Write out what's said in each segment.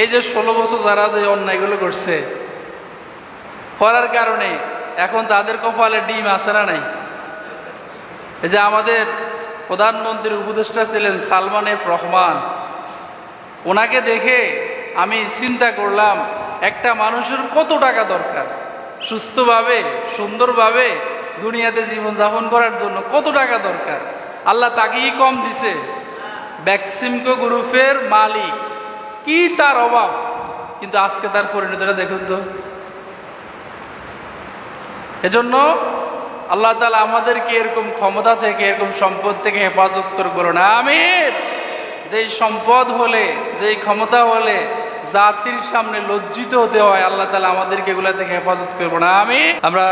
এই যে ষোলো বছর যারা যে অন্যায়গুলো করছে, করার কারণে এখন তাদের কপালে ডিম আছে না নাই? এই যে আমাদের প্রধানমন্ত্রীর উপদেষ্টা ছিলেন সালমান এফ রহমান, ওনাকে দেখে আমি চিন্তা করলাম, একটা মানুষের কত টাকা দরকার? সুস্থভাবে, সুন্দরভাবে দুনিয়াতে জীবনযাপন করার জন্য কত টাকা দরকার? আল্লাহ তাকেই কম দিছে। ব্যাকসিমকো গ্রুপের মালিক। কি তার অভাব? কিন্তু আজকে তার পরিণতিটা দেখুন তো। এজন্য আল্লাহ তালা আমাদেরকে এরকম ক্ষমতা থেকে, এরকম সম্পদ থেকে হেফাজত করো না আমি যেই সম্পদ হলে, যেই ক্ষমতা হলে, জাতির সামনে লজ্জিত হতে হয়, আল্লাহ তালা আমাদেরকে এগুলা থেকে হেফাজত করব না আমি আমরা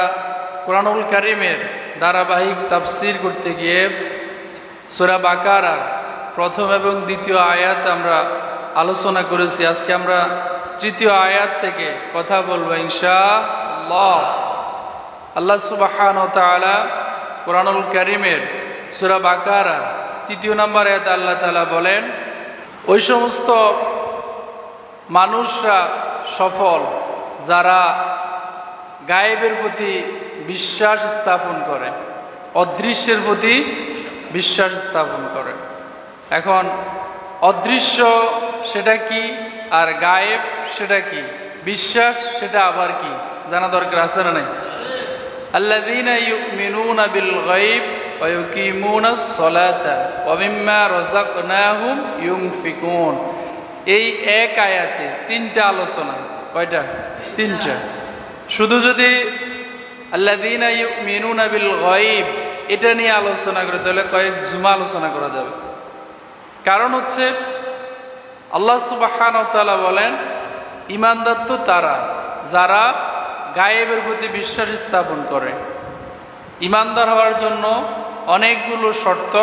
কোরআনুল কারিমের ধারাবাহিক তাফসির করতে গিয়ে সোরা বাকারার প্রথম এবং দ্বিতীয় আয়াত আমরা আলোচনা করেছি। আজকে আমরা তৃতীয় আয়াত থেকে কথা বলব ইনশা আল্লাহ সুবাহান তালা কোরআনুল করিমের সুরা বাকারার তৃতীয় নম্বর আয়াত আল্লাহ তালা বলেন, ওই সমস্ত মানুষরা সফল যারা গায়েবের প্রতি বিশ্বাস স্থাপন করে, অদৃশ্যের প্রতি বিশ্বাস স্থাপন করে। এখন অদৃশ্য সেটা কি? আর গায়েব সেটা কি? বিশ্বাস সেটা আবার কি? জানা দরকার আছে না নাই? আল্লাদিনা ইউমিনুনা বিল গায়ব ওয়া ইউকিমুনা সলাতা ওয়া মিম্মা রাযাকনাহুম ইউনফিকুন। এই এক আয়াতে তিনটা আলোচনা। কয়টা? তিনটা। শুধু যদি আল্লাদিনা ইউমিনুনা বিল গায়ব এটা নিয়ে আলোচনা করে, তাহলে কয়েক জুমা আলোচনা করা যাবে। কারণ হচ্ছে আল্লাহ সুবাহান তাআলা বলেন ইমানদার তো তারা, যারা গায়েবের প্রতি বিশ্বাস স্থাপন করে। ইমানদার হওয়ার জন্য অনেকগুলো শর্ত,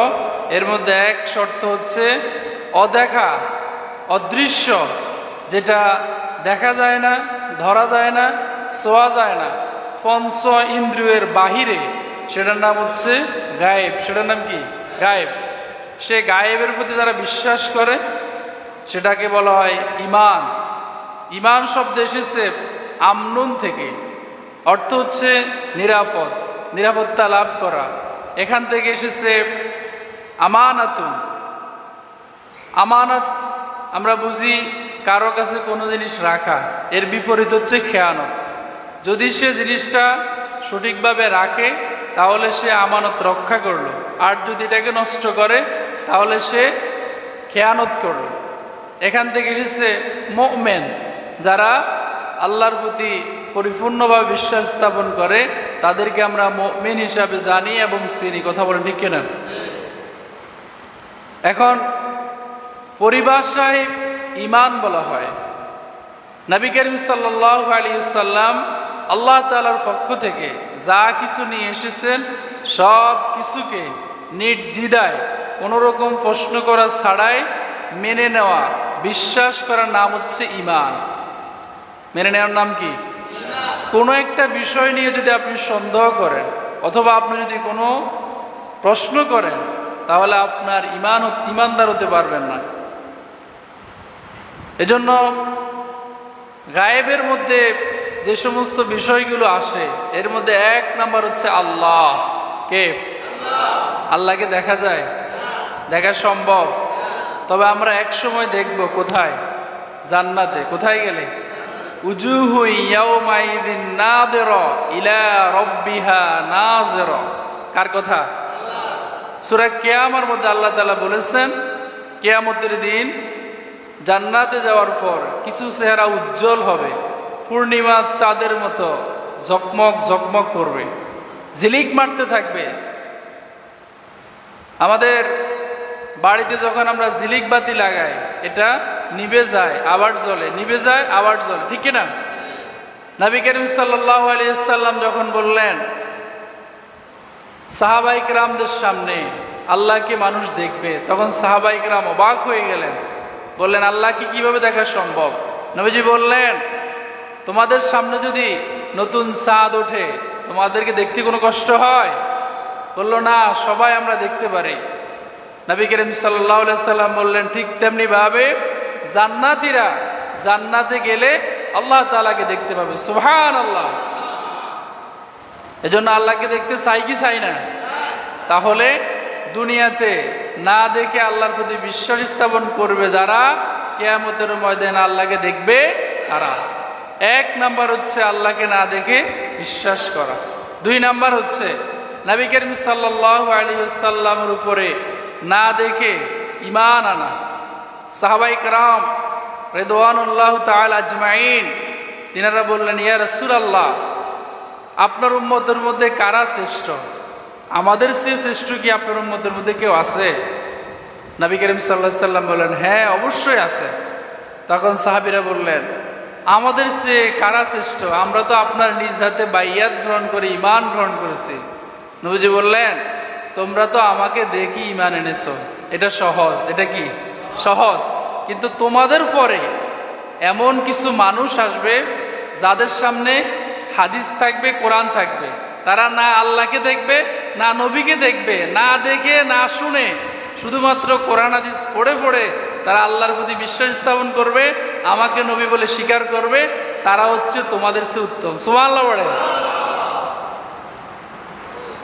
এর মধ্যে এক শর্ত হচ্ছে অদেখা, অদৃশ্য, যেটা দেখা যায় না, ধরা যায় না ছোঁয়া যায় না। পঞ্চ ইন্দ্রিয়ের বাহিরে, সেটার নাম হচ্ছে গায়েব। সেটার নাম কি? গায়েব। সে গায়েবের প্রতি যারা বিশ্বাস করে, সেটাকে বলা হয় ইমান ইমান শব্দ এসেছে আমনুন থেকে, অর্থ হচ্ছে নিরাপদ, নিরাপত্তা লাভ করা। এখান থেকে এসেছে আমানাতুন। আমানত আমরা বুঝি কারও কাছে কোনো জিনিস রাখা, এর বিপরীত হচ্ছে খেয়ানত। যদি সে জিনিসটা সঠিকভাবে রাখে তাহলে সে আমানত রক্ষা করল। আর যদি এটাকে নষ্ট করে, তাহলে সে খেয়ানত করল। এখান থেকে এসেছে মোমেন, যারা আল্লাহর প্রতি পরিপূর্ণভাবে বিশ্বাস স্থাপন করে, তাদেরকে আমরা মেন হিসাবে জানি এবং চিনি। কথা বলে ঠিক কিনা? এখন পরিভাষায় ইমান বলা হয়। নবী করিম সাল্লাহ আলিয়াল্লাম আল্লাহ তালার পক্ষ থেকে যা কিছু নিয়ে এসেছেন সব কিছুকে নির্দ্বিধায় কোনো রকম প্রশ্ন করা ছাড়াই মেনে নেওয়া বিশ্বাস করার নাম হচ্ছে ইমান মেনে নেওয়ার নাম কি? কোনো একটা বিষয় নিয়ে যদি আপনি সন্দেহ করেন অথবা আপনি যদি কোনো প্রশ্ন করেন তাহলে আপনার ইমান ইমানদার হতে পারবেন না। এজন্য গায়েবের মধ্যে যে সমস্ত বিষয়গুলো আসে, এর মধ্যে এক নাম্বার হচ্ছে আল্লাহ। কে? আল্লাহকে দেখা যায়? দেখা সম্ভব। তবে আমরা এক সময় দেখব কোথায়? জান্নাতে। কোথায় গেলে? ইলা কার কথা? সূরা কিয়ামার মধ্যে আল্লাহ তাআলা বলেছেন, কিয়ামতের দিন জান্নাতে যাওয়ার পর কিছু চেহারা উজ্জ্বল হবে। পূর্ণিমা চাঁদের মতো ঝকমক ঝকমক করবে। ঝিলিক মারতে থাকবে। আমাদের বাড়িতে যখন আমরা ঝিলিক বাতি লাগাই, এটা নিবে যায়, আবার জ্বলে। নিবে যায়, আবার জ্বলে। ঠিক কিনা? নবী করিম আলিয়াল্লাম যখন বললেন সাহাবাইক রামদের সামনে আল্লাহকে মানুষ দেখবে? তখন সাহাবাইক রাম অবাক হয়ে গেলেন। বললেন আল্লাহকে কীভাবে দেখা সম্ভব? নবীজি বললেন তোমাদের সামনে যদি নতুন চাঁদ ওঠে, তোমাদেরকে দেখতে কোনো কষ্ট হয়? বলল, না, সবাই আমরা দেখতে পারি। নবী করিম সাল্লাহ সাল্লাম বললেন, ঠিক তেমনি ভাবে জান্নাতিরা জান্নাতে গেলে আল্লাহ তালাকে দেখতে পাবে। সুহান আল্লাহ এজন্য আল্লাহকে দেখতে চাই কি চাই না? তাহলে দুনিয়াতে না দেখে আল্লাহর প্রতি বিশ্বাস স্থাপন করবে যারা, কেয়ামতের ময়দানে আল্লাহকে দেখবে তারা। এক নাম্বার হচ্ছে আল্লাহকে না দেখে বিশ্বাস করা। দুই নাম্বার হচ্ছে নবী করিম সাল্লাহ আলী সাল্লামের উপরে না দেখে ইমান আনা। সাহাবাই কারাম রেদওয়ানুল্লাহ তাল আজমাইন, তিনারা বললেন, ইয়া রসুল আল্লাহ আপনার উম্মতের মধ্যে কারা শ্রেষ্ঠ? আমাদের সে শ্রেষ্ঠ কি আপনার উম্মতের মধ্যে কেউ আছে? নবী করিম সাল্লাহ সাল্লাম বললেন হ্যাঁ অবশ্যই আছে। তখন সাহাবিরা বললেন আমাদের সে কারা শ্রেষ্ঠ? আমরা তো আপনার নিজ হাতে বাইয়াত গ্রহণ করে ইমান গ্রহণ করেছি। নবীজি বললেন, তোমরা তো আমাকে দেখি ইমান এনেছ। এটা সহজ। এটা কি? সহজ। কিন্তু তোমাদের পরে এমন কিছু মানুষ আসবে, যাদের সামনে হাদিস থাকবে, কোরআন থাকবে। তারা না আল্লাহকে দেখবে, না নবীকে দেখবে, না দেখে, না শুনে। শুধুমাত্র কোরআন, হাদিস পড়ে পড়ে তারা আল্লাহর প্রতি বিশ্বাস স্থাপন করবে আমাকে নবী বলে স্বীকার করবে, তারা হচ্ছে তোমাদের সে উত্তম। সুমাল্লা বলে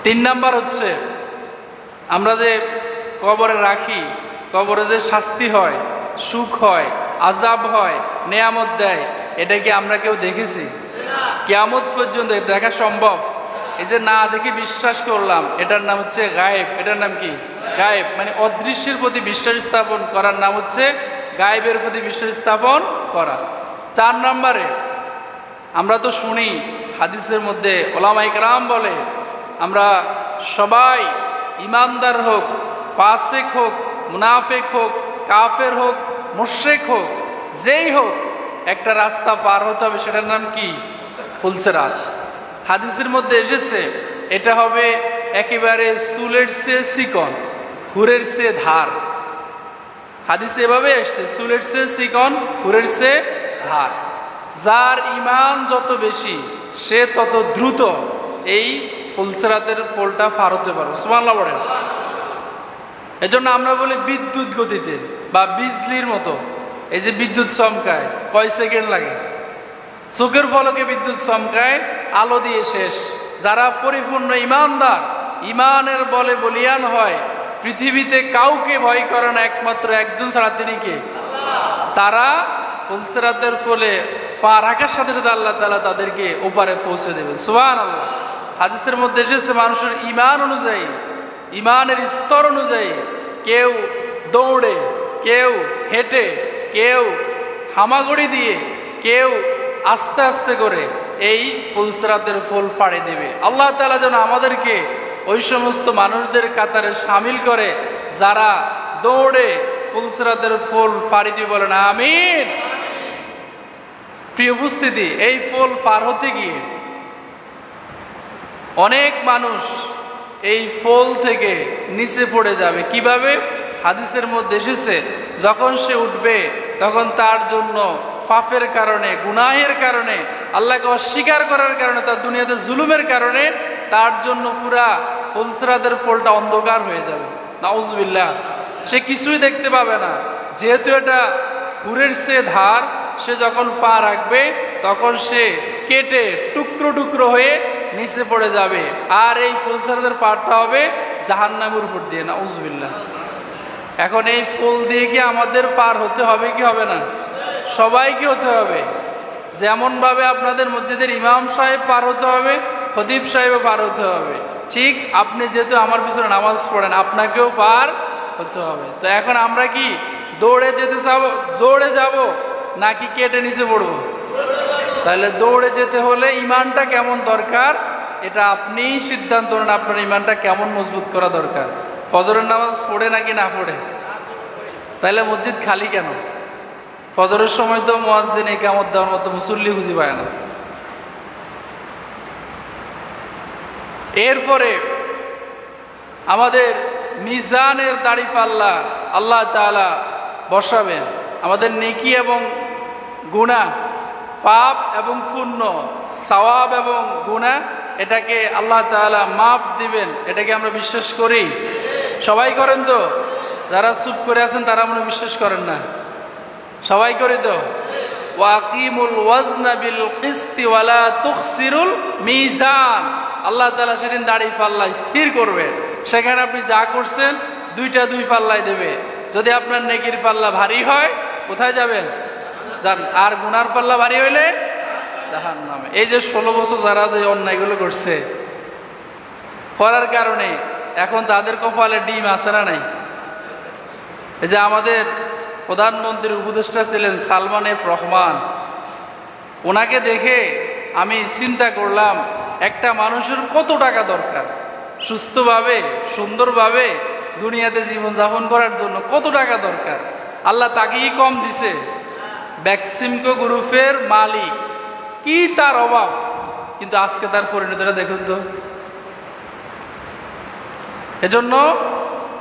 তিন নাম্বার হচ্ছে, আমরা যে কবরে রাখি, কবরে যে শাস্তি হয়, সুখ হয় আজাব হয়, নেয়ামত দেয়, এটা কি আমরা কেউ দেখেছি? কেয়ামত পর্যন্ত দেখা সম্ভব? এই যে না দেখে বিশ্বাস করলাম, এটার নাম হচ্ছে গায়েব। এটার নাম কি? গায়েব। মানে অদৃশ্যের প্রতি বিশ্বাস স্থাপন করার নাম হচ্ছে গায়েবের প্রতি বিশ্বাস স্থাপন করা। চার নম্বরে, আমরা তো শুনি হাদিসের মধ্যে ওলামাইক রাম বলে, আমরা সবাই ইমানদার হোক, ফাসেক হোক, মুনাফেক হোক, কাফের হোক, মুশ্রেক হোক, যেই হোক, একটা রাস্তা পার হতে হবে, সেটার নাম কি? ফুলসেরাত। হাদিসের মধ্যে এসেছে, এটা হবে একেবারে চুলের সে চিকন, ঘুরের সে ধার। হাদিসে এভাবে এসছে চুলের সে চিকন ঘুরের সে ধার। যার ইমান যত বেশি, সে তত দ্রুত এই ফুলসেরাতের ফলটা পার হতে পারো। সুমাল্লা বলেন। এজন্য আমরা বলি বিদ্যুৎ গতিতে বা বিজলির মতো, এই যে বিদ্যুৎ চমকায়, কয় সেকেন্ড লাগে? চোখের ফলকে বিদ্যুৎ চমকায়, আলো দিয়ে শেষ। যারা পরিপূর্ণ ইমানদার ইমানের বলে বলিয়ান হয় পৃথিবীতে কাউকে ভয় করে না, একমাত্র একজন ছাড়া তিনি কে? তারা ফুলসেরাতের ফলে ফা রাখার সাথে সাথে আল্লাহ তালা তাদেরকে ওপারে পৌঁছে দেবে সুবান আল্লাহ হাদিসের মধ্যে এসেছে, মানুষের ইমান অনুযায়ী ইমানের স্তর অনুযায়ী কেউ দৌড়ে, কেউ হেঁটে, কেউ হামাগুড়ি দিয়ে, কেউ আস্তে আস্তে করে এই ফুলসরাতের ফুল ফাড়ে দেবে। আল্লাহ তালা যেন আমাদেরকে ওই সমস্ত মানুষদের কাতারে সামিল করে যারা দৌড়ে ফুলসরাতের ফুল ফাড়ি দিয়ে বলেন আমিন। প্রিয় উপস্থিতি, এই ফুল পার হতে গিয়ে অনেক মানুষ এই ফল থেকে নিচে পড়ে যাবে। কীভাবে? হাদিসের মধ্যে এসেছে, যখন সে উঠবে, তখন তার জন্য ফাফের কারণে, গুনাহের কারণে, আল্লাহকে অস্বীকার করার কারণে, তার দুনিয়াতে জুলুমের কারণে তার জন্য পুরা ফুলসরাদের ফলটা অন্ধকার হয়ে যাবে। নাউজবিল্লাহ। সে কিছুই দেখতে পাবে না। যেহেতু এটা পুরের সে ধার, সে যখন পা রাখবে, তখন সে কেটে টুকরো টুকরো হয়ে নিচে পড়ে যাবে। আর এই ফুলসারাদের পাটটা হবে জাহান্নামের উপর দিয়ে। না উজবিল্লা এখন এই ফুল দিয়ে কি আমাদের পার হতে হবে কি হবে না? সবাইকে হতে হবে। যেমনভাবে আপনাদের মসজিদের ইমাম সাহেব পার হতে হবে খতিব সাহেবও পার হতে হবে। ঠিক আপনি যেহেতু আমার পিছনে নামাজ পড়েন, আপনাকেও পার হতে হবে। তো এখন আমরা কি দৌড়ে যেতে যাব দৌড়ে যাব নাকি কেটে নিচে পড়ব? তাহলে দৌড়ে যেতে হলে ইমানটা কেমন দরকার? এটা আপনিই সিদ্ধান্ত নেন আপনার ইমানটা কেমন মজবুত করা দরকার। ফজরের নামাজ পড়ে নাকি না পড়ে? তাহলে মসজিদ খালি কেন? ফজরের সময় তো মোয়াজ্জিন একামত দেওয়ার মতো মুসল্লি খুঁজে পায় না। এরপরে আমাদের মিজানের দাড়ি পাল্লা আল্লাহ তালা বসাবেন। আমাদের নেকি এবং গুণা পাপ এবং পুণ্য, সওয়াব এবং গুণা এটাকে আল্লাহ তাআলা মাফ দিবেন। এটাকে আমরা বিশ্বাস করি। সবাই করেন তো? যারা চুপ করে আছেন, তারা মনে বিশ্বাস করেন না। সবাই করি তো? ওয়াকিমুল ওয়াজনা বিল কিস্তি ওয়ালা তুখসিরুল মিজান। আল্লাহ তালা সেদিন দাড়ি পাল্লা স্থির করবে। সেখানে আপনি যা করছেন, দুইটা দুই পাল্লায় দেবে। যদি আপনার নেকির পাল্লা ভারী হয়, কোথায় যাবেন? যান, আর গুনার পাল্লা ভারী হইলে জাহান নামে এই যে ষোলো বছর যারা যে অন্যায়গুলো করছে, করার কারণে এখন তাদের কপালে ডিম আছে না নাই? এই যে আমাদের প্রধানমন্ত্রীর উপদেষ্টা ছিলেন সালমান এফ রহমান, ওনাকে দেখে আমি চিন্তা করলাম একটা মানুষের কত টাকা দরকার? সুস্থভাবে, সুন্দরভাবে দুনিয়াতে জীবনযাপন করার জন্য কত টাকা দরকার? আল্লাহ তাকেই কম দিছে। ব্যাকসিমকো গ্রুপের মালিক। কি তার অভাব? কিন্তু আজকে তার পরিণতিটা দেখুন তো। এজন্য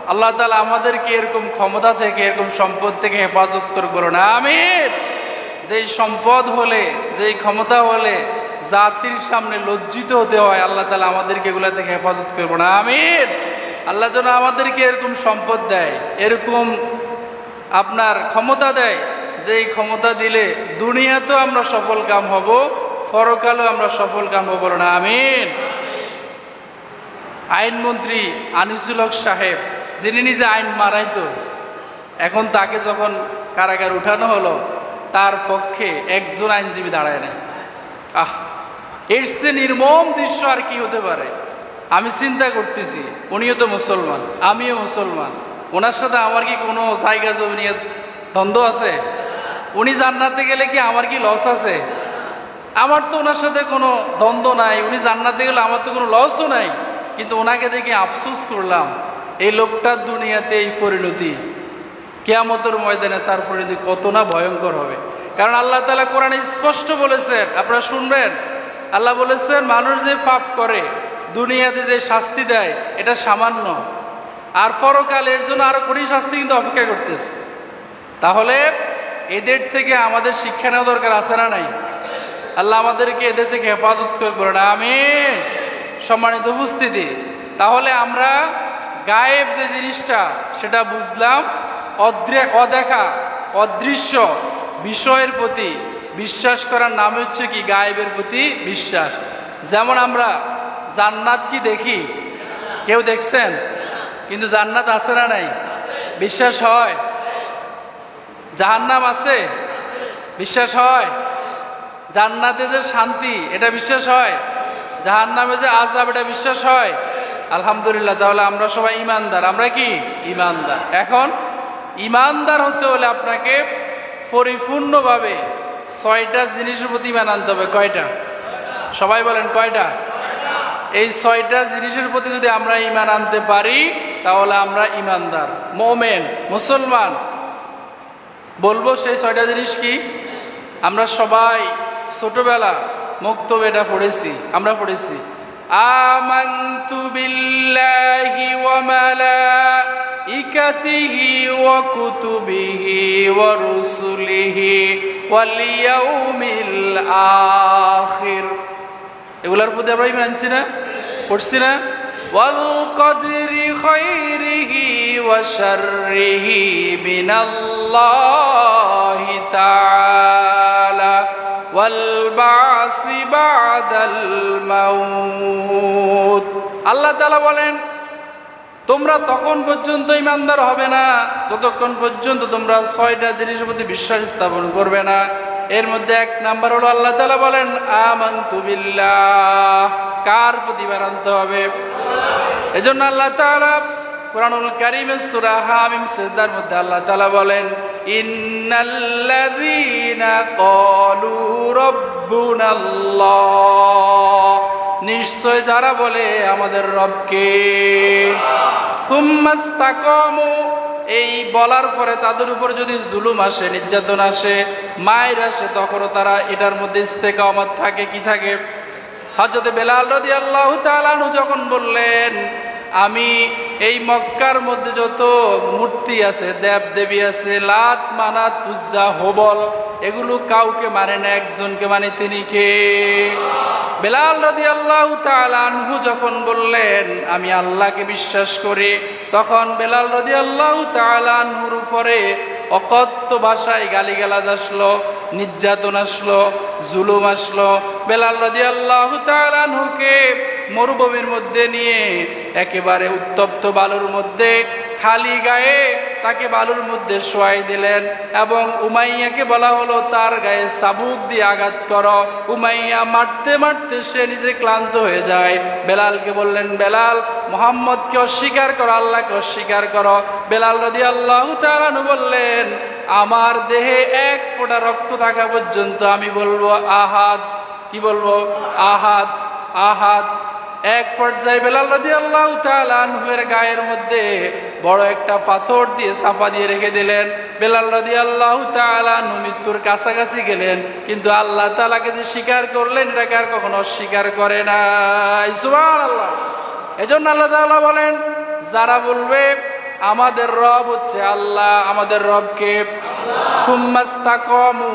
আল্লাহ তালা আমাদেরকে এরকম ক্ষমতা থেকে, এরকম সম্পদ থেকে হেফাজত করব না আমির যেই সম্পদ হলে, যেই ক্ষমতা হলে জাতির সামনে লজ্জিত হতে হয়, আল্লাহ তালা আমাদেরকে এগুলা থেকে হেফাজত করব না আমির আল্লাহ যেন আমাদেরকে এরকম সম্পদ দেয়, এরকম আপনার ক্ষমতা দেয়, যেই ক্ষমতা দিলে দুনিয়াতেও আমরা সফল কাম হব, পরকালেও আমরা সফল কাম হব না, আমিন। আইনমন্ত্রী আনিসুল হক সাহেব, যিনি নিজে আইন মারাইতো এখন তাকে যখন কারাগার উঠানো হলো, তার পক্ষে একজন আইনজীবী দাঁড়ায় নাই। আহ, এর চেয়ে নির্মম দৃশ্য আর কি হতে পারে? আমি চিন্তা করতেছি, উনিও তো মুসলমান, আমিও মুসলমান। ওনার সাথে আমার কি কোনো জায়গা জমি দ্বন্দ্ব আছে? উনি জান্নাতে গেলে কি আমার কি লস আছে? আমার তো ওনার সাথে কোনো দ্বন্দ্ব নাই, উনি জান্নাতে গেলে আমার তো কোনো লসও নাই। কিন্তু ওনাকে দেখে আফসোস করলাম, এই লোকটার দুনিয়াতে এই পরিণতি, কেয়ামতের ময়দানে তার পরিণতি কত না ভয়ঙ্কর হবে। কারণ আল্লাহ তালা কোরআনে স্পষ্ট বলেছেন, আপনারা শুনবেন। আল্লাহ বলেছেন, মানুষ যে পাপ করে, দুনিয়াতে যে শাস্তি দেয়, এটা সামান্য। আর পরকাল এর জন্য আরও কঠিন শাস্তি কিন্তু অপেক্ষা করতেছে। তাহলে এদের থেকে আমাদের শিক্ষা নেওয়া দরকার আছে না নাই? আল্লাহ আমাদেরকে এদের থেকে হেফাজত করে বলেন, আমিন। সম্মানিত উপস্থিতি, তাহলে আমরা গায়েব যে জিনিসটা, সেটা বুঝলাম, অদ্রে অদেখা, অদৃশ্য বিষয়ের প্রতি বিশ্বাস করার নাম হচ্ছে কি? গায়েবের প্রতি বিশ্বাস। যেমন আমরা জান্নাত কি দেখি? কেউ দেখছেন? কিন্তু জান্নাত আছে না নাই? বিশ্বাস হয়? জাহান্নাম আছে? বিশ্বাস হয়? জান্নাতে যে শান্তি, এটা বিশ্বাস হয়? জাহান্নামে যে আজাব এটা বিশ্বাস হয়? আলহামদুলিল্লাহ, তাহলে আমরা সবাই ইমানদার। আমরা কি? ইমানদার। এখন ইমানদার হতে হলে আপনাকে পরিপূর্ণভাবে ছয়টা জিনিসের প্রতি ইমান আনতে হবে। কয়টা? সবাই বলেন, কয়টা? এই ছয়টা জিনিসের প্রতি যদি আমরা ইমান আনতে পারি, তাহলে আমরা ইমানদার, মোমেন, মুসলমান। বলব সেই ছয়টা জিনিস কি? আমরা সবাই ছোটবেলা মুক্তব এটা পড়েছি, আমরা পড়েছি। আমান্তু ওয়া ওয়া রুসুলিহি ওয়াল ইয়াউমিল আখির। এগুলার প্রতি আমরা ইমান আনছি না? পড়ছি না? ওয়াল কদরি খাইরিহি ওয়া শাররিহি মিনাল্লাহি তাআলা ওয়াল বাসি বাদাল আল্লাহ তাআলা বলেন তোমরা তখন পর্যন্ত ইমানদার হবে না যতক্ষণ পর্যন্ত তোমরা ছয়টা জিনিসের প্রতি বিশ্বাস স্থাপন করবে না। এর মধ্যে এক নাম্বার হলো আল্লাহ তালা বলেন বিল্লাহ। কার প্রতি ইমান আনতে হবে? এজন্য আল্লাহ তাআলা কোরআনুল কারীমের সূরা হামিম সিজদার মধ্যে আল্লাহ তাআলা বলেন, ইন্নাল্লাযীনা ক্বালু রাব্বুনাল্লাহ। নিশ্চয় যারা বলে আমাদের রবকে। এই বলার পরে তাদের উপর যদি জুলুম আসে, নির্যাতন আসে, মায়ের আসে, তখনও তারা এটার মধ্যে ইস্তেকা আমার থাকে, কি থাকে? হজরত বেলাল রদি আল্লাহ তালানু যখন বললেন, আমি এই মক্কার মধ্যে যত মূর্তি আছে দেব দেবী আছে, লাত মানাত উজ্জা হোবল, এগুলো কাউকে মানে না, একজনকে মানে তিনি কে? বেলাল রদি আল্লাহ তালানহু যখন বললেন, আমি আল্লাহকে বিশ্বাস করি, তখন বেলাল রদি আল্লাহ তালানহুর উপরে অকথ্য ভাষায় গালিগালাজ আসলো, নির্যাতন আসলো, জুলুম আসলো। বেলাল রাজি আল্লাহ তালানহুকে মরুভূমির মধ্যে নিয়ে, একেবারে উত্তপ্ত বালুর মধ্যে খালি গায়ে তাকে বালুর মধ্যে শোয়াই দিলেন এবং উমাইয়াকে বলা হলো, তার গায়ে সাবুক দিয়ে আঘাত করো। উমাইয়া মারতে মারতে সে নিজে ক্লান্ত হয়ে যায়। বেলালকে বললেন, বেলাল, মোহাম্মদকে অস্বীকার করো, আল্লাহকে অস্বীকার করো। বেলাল রাজি আল্লাহ তালানু বললেন, আমার দেহে এক ফোঁটা রক্ত থাকা পর্যন্ত আমি বলব আহাত কি বলব? আহাত আহাত এক পর্যায়ে বেলাল রাজি আল্লাহ তালানহুয়ের গায়ের মধ্যে বড় একটা পাথর দিয়ে সাফা দিয়ে রেখে দিলেন। বেলাল রাজি আল্লাহ তালানহু মৃত্যুর কাছাকাছি গেলেন, কিন্তু আল্লাহ তালাকে যে স্বীকার করলেন, এটাকে আর কখনো অস্বীকার করে না আল্লাহ এজন্য আল্লাহ তাআলা বলেন, যারা বলবে, আমাদের রব হচ্ছে আল্লাহ, আমাদের রবকে সুম্মাস্তাকমু,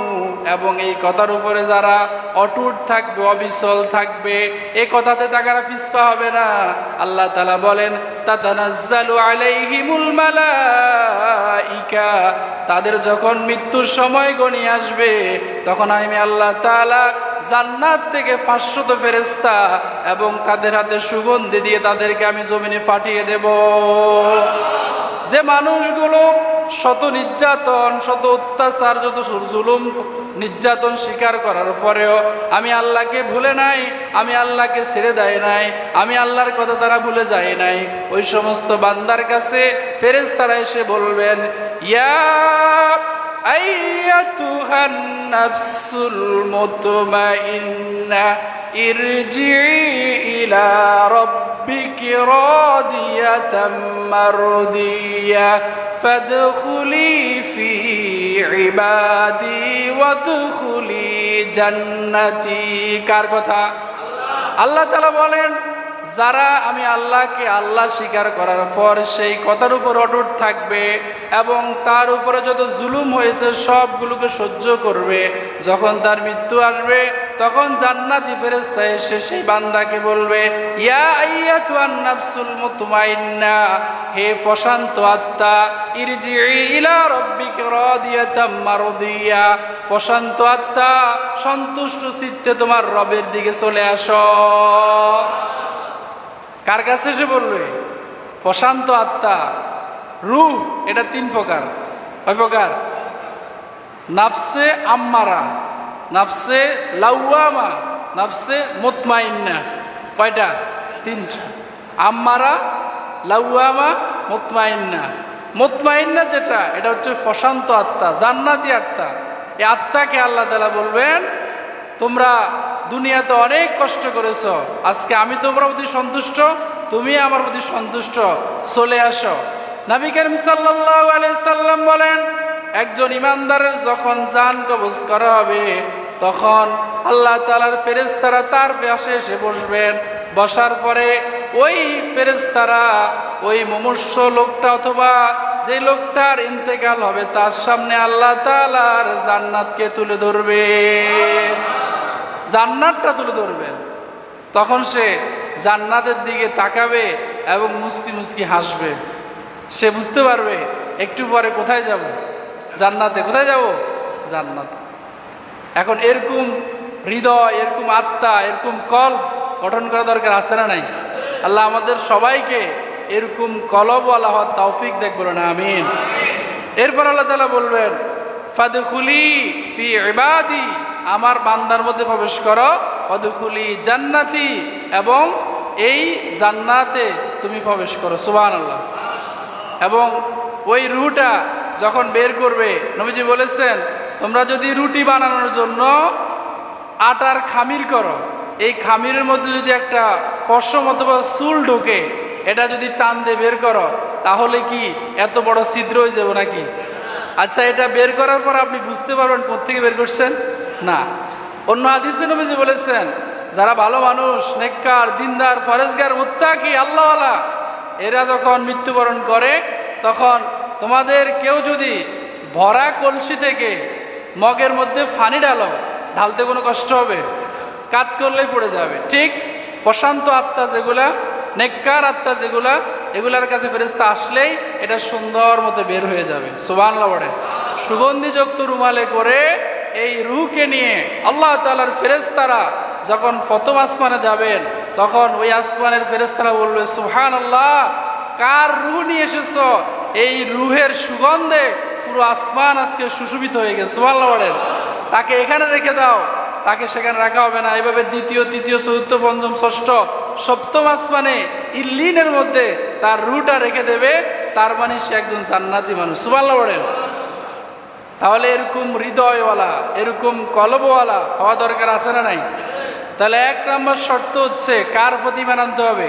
এবং এই কথার উপরে যারা অটুট থাকবে, অবিচল থাকবে এই কথাতে তাকারা পিছপা হবে না। আল্লাহ তালা বলেন, তাতানাজ্জালু আলাইহিমুল মালাইকা তাদের যখন মৃত্যুর সময় গণিয়ে আসবে, তখন আমি আল্লাহ তাআলা জান্নাত থেকে পাঁচশত ফেরেস্তা এবং তাদের হাতে সুগন্ধি দিয়ে তাদেরকে আমি জমিনে পাঠিয়ে দেব। যে মানুষগুলো শত নির্যাতন শত অত্যাচার যত জুলুম নির্যাতন স্বীকার করার পরেও আমি আল্লাহকে ভুলে নাই আমি আল্লাহকে ছেড়ে দেয় নাই আমি আল্লাহর কথা তারা ভুলে যায় নাই ওই সমস্ত বান্দার কাছে ফেরেস তারা এসে বলবেন ইয়া أيتها النفس المطمئنة ارجعي إلى ربك راضية مرضية فادخلي في عبادي وادخلي جنتي কার কথা আল্লাহ তালা বলেন যারা আমি আল্লাহকে আল্লাহ স্বীকার করার পর সেই কথার উপর অটুট থাকবে এবং তার উপরে যত জুলুম হয়েছে সবগুলোকে সহ্য করবে যখন তার মৃত্যু আসবে তখন জান্নাতি ফেরেস্তা এসে সেই বান্দাকে বলবে, ইয়া আইয়া তু আন্নাফসুল মুতমাইন্না, হে প্রশান্ত আত্মা ইরজি ইলা রব্বিকে রাদিয়াতাম মারদিয়া, প্রশান্ত আত্মা, সন্তুষ্ট চিত্তে তোমার রবের দিকে চলে আসো। কার কাছে এসে বলবে? প্রশান্ত আত্মা, রুহ, এটা তিন প্রকার। কয় প্রকার? নাফসে আম্মারা। নাফসে লাউয়ামা, নাফসে মুতমাইন্না। কয়টা? তিনটা। আম্মারা লাউয়ামা, মুতমাইন্না। মুতমাইন্না যেটা, এটা হচ্ছে প্রশান্ত আত্মা, জান্নাতি আত্মা। এই আত্মাকে আল্লাহ তালা বলবেন, তোমরা দুনিয়াতে অনেক কষ্ট করেছ, আজকে আমি তোমার প্রতি সন্তুষ্ট, তুমি আমার প্রতি সন্তুষ্ট, চলে আসো। নবী করিম সাল্লাহ সাল্লাম বলেন একজন ইমানদারের যখন জান কবজ করা হবে, তখন আল্লাহ তালার ফেরেস্তারা তার পাশে এসে বসবেন। বসার পরে ওই ফেরেস্তারা ওই মুমূর্ষ লোকটা অথবা যে লোকটার ইন্তেকাল হবে, তার সামনে আল্লাহ তালার জান্নাতকে তুলে ধরবে। জান্নাতটা তুলে ধরবেন তখন সে জান্নাতের দিকে তাকাবে এবং মুস্কি মুস্কি হাসবে। সে বুঝতে পারবে, একটু পরে কোথায় যাব? জান্নাতে, কোথায় যাব? জান্নাত। এখন এরকম হৃদয়, এরকম আত্মা, এরকম কল গঠন করা দরকার আছে না নাই? আল্লাহ আমাদের সবাইকে এরকম কলব আল্লাহ তৌফিক দেখব না আমিন। এরপর আল্লাহ তালা বলবেন, ফাদুখুলি ফি ইবাদি আমার বান্দার মধ্যে প্রবেশ করো, ফাদুখুলি জান্নাতি এবং এই জান্নাতে তুমি প্রবেশ করো সুবান আল্লাহ এবং ওই রুটা যখন বের করবে, নবীজি বলেছেন, তোমরা যদি রুটি বানানোর জন্য আটার খামির করো, এই খামিরের মধ্যে যদি একটা ফসম অথবা চুল ঢোকে, এটা যদি টান দিয়ে বের করো, তাহলে কি এত বড় ছিদ্র হয়ে যাবে নাকি? আচ্ছা এটা বের করার পর আপনি বুঝতে পারবেন কোথেকে বের করছেন? না। অন্য আদিসে নবীজি বলেছেন, যারা ভালো মানুষ, নেককার, দিনদার, ফরেজগার, মুত্তাকি, আল্লাহওয়ালা, এরা যখন মৃত্যুবরণ করে, তখন তোমাদের কেউ যদি ভরা কলসি থেকে মগের মধ্যে ফানি ডালো ঢালতে কোনো কষ্ট হবে? কাত করলেই পড়ে যাবে। ঠিক প্রশান্ত আত্মা যেগুলা, নেককার আত্মা যেগুলা, এগুলার কাছে ফেরেস্তা আসলেই এটা সুন্দর মতো বের হয়ে যাবে। সুবানলা বড়ে সুগন্ধিযুক্ত রুমালে করে এই রুহকে নিয়ে আল্লাহ তালার ফেরেস্তারা যখন প্রথম আসমানে যাবেন, তখন ওই আসমানের ফেরেস্তারা বলবে সুহান আল্লাহ কার রুহ নিয়ে এসেছ? এই রুহের সুগন্ধে পুরো আসমান আজকে সুশোভিত হয়ে গেছে, সুবহানাল্লাহ বলেন। তাকে এখানে রেখে দাও, তাকে সেখানে রাখা হবে না। এভাবে দ্বিতীয়, তৃতীয়, চতুর্থ, পঞ্চম, ষষ্ঠ, সপ্তম আসমানে ইল্লিনের মধ্যে তার রুটা রেখে দেবে, তার মানে সে একজন জান্নাতি মানুষ, সুবহানাল্লাহ বলেন। তাহলে এরকম হৃদয়ওয়ালা, এরকম কলবওয়ালা হওয়া দরকার আছে না নাই? তাহলে এক নম্বর শর্ত হচ্ছে, কার প্রতি আনতে হবে?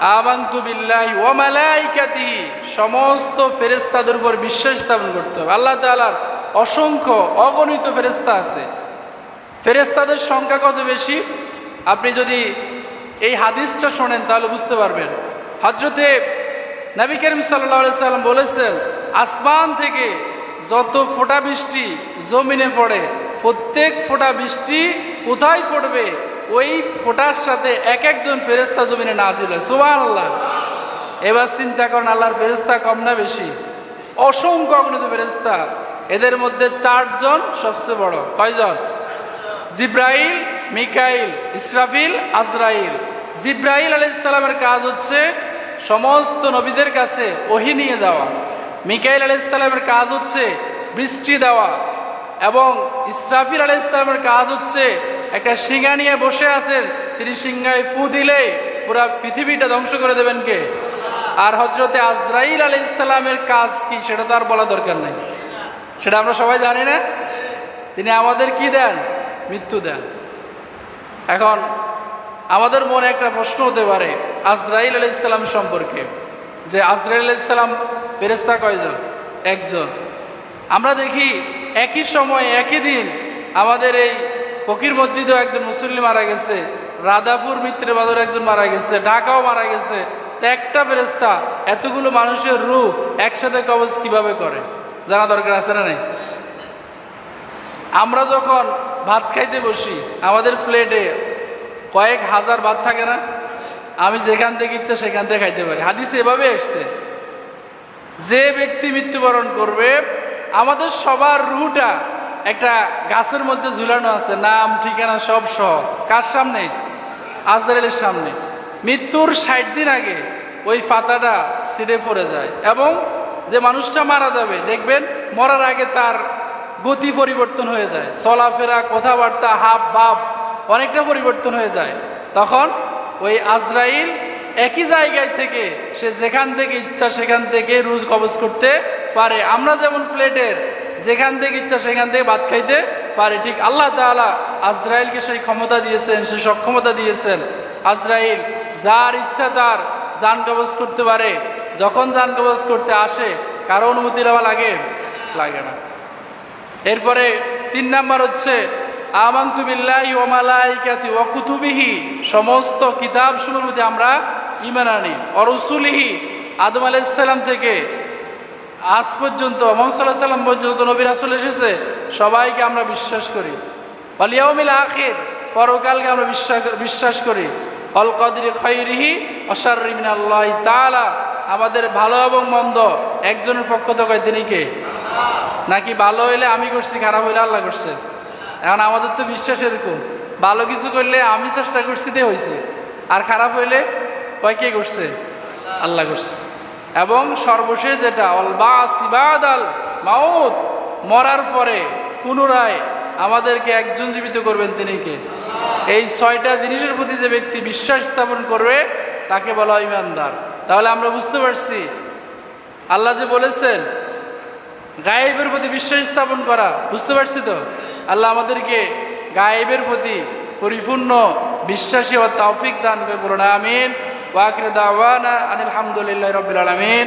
আমান্তু বিল্লাহি ওয়া মালাইকাতিহি। সমস্ত ফেরেশতাদের উপর বিশ্বাস স্থাপন করতে হবে। আল্লাহ তাআলার অসংখ্য অগণিত ফেরেশতা আছে। ফেরেশতাদের সংখ্যা কত বেশি? আপনি যদি এই হাদিসটা শোনেন তাহলে বুঝতে পারবেন। হজরতে নবী করিম সাল্লাহ সাল্লাম বলেছেন, আসমান থেকে যত ফোঁটা বৃষ্টি জমিনে পড়ে, প্রত্যেক ফোঁটা বৃষ্টি কোথায় পড়বে? ওই ফোঁটার সাথে এক একজন ফেরেস্তা জমিনে নাজিল হয় সুবাহ আল্লাহ এবার চিন্তা করেন আল্লাহর ফেরেস্তা কম না বেশি? অসংখ্য অগণিত ফেরেস্তা এদের মধ্যে চারজন সবচেয়ে বড়। কয়জন? জিব্রাইল, মিকাইল, ইসরাফিল, আজরাইল। জিব্রাইল আলি ইসলামের কাজ হচ্ছে সমস্ত নবীদের কাছে ওহি নিয়ে যাওয়া। মিকাইল আলি ইসলামের কাজ হচ্ছে বৃষ্টি দেওয়া। এবং ইসরাফিল আলি ইসলামের কাজ হচ্ছে একটা সিঙ্গা নিয়ে বসে আছেন, তিনি সিংহায় ফু দিলে পুরা পৃথিবীটা ধ্বংস করে দেবেন কে? আর হজরতে আজরাইল আলি ইসলামের কাজ কি, সেটা তো আর বলা দরকার নেই। সেটা আমরা সবাই জানি না। তিনি আমাদের কি দেন? মৃত্যু দেন। এখন আমাদের মনে একটা প্রশ্ন হতে পারে, আজরাইল আলি ইসলাম সম্পর্কে। যে আজরাইল আলি ইসলাম ফেরেস্তা কয়জন? একজন। আমরা দেখি একই সময়, একই দিন আমাদের এই ফকির মসজিদেও একজন মুসল্লি মারা গেছে, রাধাপুর মিত্রের বাদর একজন মারা গেছে, ঢাকাও মারা গেছে। একটা ফেরেস্তা এতগুলো মানুষের রূপ একসাথে কবজ কীভাবে করে? জানা দরকার আছে না নাই? আমরা যখন ভাত খাইতে বসি, আমাদের প্লেটে কয়েক হাজার ভাত থাকে না, আমি যেখান থেকে ইচ্ছা সেখান থেকে খাইতে পারি। হাদিসে এভাবে এসছে, যে ব্যক্তি মৃত্যুবরণ করবে, আমাদের সবার রুটা একটা গাছের মধ্যে ঝুলানো আছে, নাম, ঠিকানা সব সহ। কার সামনে? আজরাইলের সামনে। মৃত্যুর ষাট দিন আগে ওই পাতাটা ছিঁড়ে পড়ে যায় এবং যে মানুষটা মারা যাবে, দেখবেন মরার আগে তার গতি পরিবর্তন হয়ে যায়। চলাফেরা, কথাবার্তা, হাব, ভাব অনেকটা পরিবর্তন হয়ে যায়। তখন ওই আজরাইল একই জায়গায় থেকে, সে যেখান থেকে ইচ্ছা সেখান থেকে রুজ কবজ করতে পারে। আমরা যেমন ফ্লেটের যেখান থেকে ইচ্ছা সেখান থেকে ভাত খাইতে পারে। ঠিক আল্লাহ তাআলা আজরাইলকে সেই ক্ষমতা দিয়েছেন, সেই সক্ষমতা দিয়েছেন। আজরাইল যার ইচ্ছা তার যান কবজ করতে পারে। যখন যান কবজ করতে আসে, কারও অনুমতি নেওয়া লাগে? লাগে না। এরপরে তিন নাম্বার হচ্ছে, আমান্তু বিল্লাহি ওয়া মালাইকাতি ওয়া সমস্ত কিতাব সমূহের প্রতি আমরা ইমান আনি। অরসুলিহি আদম আলাইহিস সালাম থেকে আজ পর্যন্ত, মোহাম্মদ সাল্লাহ পর্যন্ত নবী রাসূল এসেছে, সবাইকে আমরা বিশ্বাস করি। ওয়াল ইয়াউমিল আখির, পরকালকে আমরা বিশ্বাস বিশ্বাস করি। অল কদরি খৈরিহি অসারি মিনাল্লাহি তাআলা, আমাদের ভালো এবং মন্দ একজনের পক্ষ থেকে তিনি কে? নাকি ভালো হইলে আমি করছি, খারাপ হইলে আল্লাহ করছে? এখন আমাদের তো বিশ্বাস এরকম। ভালো কিছু করলে আমি চেষ্টা করছি দিয়ে হয়েছে আর খারাপ হইলে কয় কে করছে? আল্লাহ করছে। এবং সর্বশেষ যেটা অলবা সিবাদ আল মাউত, মরার পরে পুনরায় আমাদেরকে একজন জীবিত করবেন তিনি কে? এই ছয়টা জিনিসের প্রতি যে ব্যক্তি বিশ্বাস স্থাপন করবে, তাকে বলা হয় ইমানদার। তাহলে আমরা বুঝতে পারছি, আল্লাহ যে বলেছেন, গায়েবের প্রতি বিশ্বাস স্থাপন করা, বুঝতে পারছি তো? আল্লাহ আমাদেরকে গায়েবের প্রতি পরিপূর্ণ বিশ্বাসী ও তৌফিক দান করে বলুন, আমিন। ওয়াকরে দাওয়ানা আনিল হামদুলিল্লাহ রবিল আলমিন।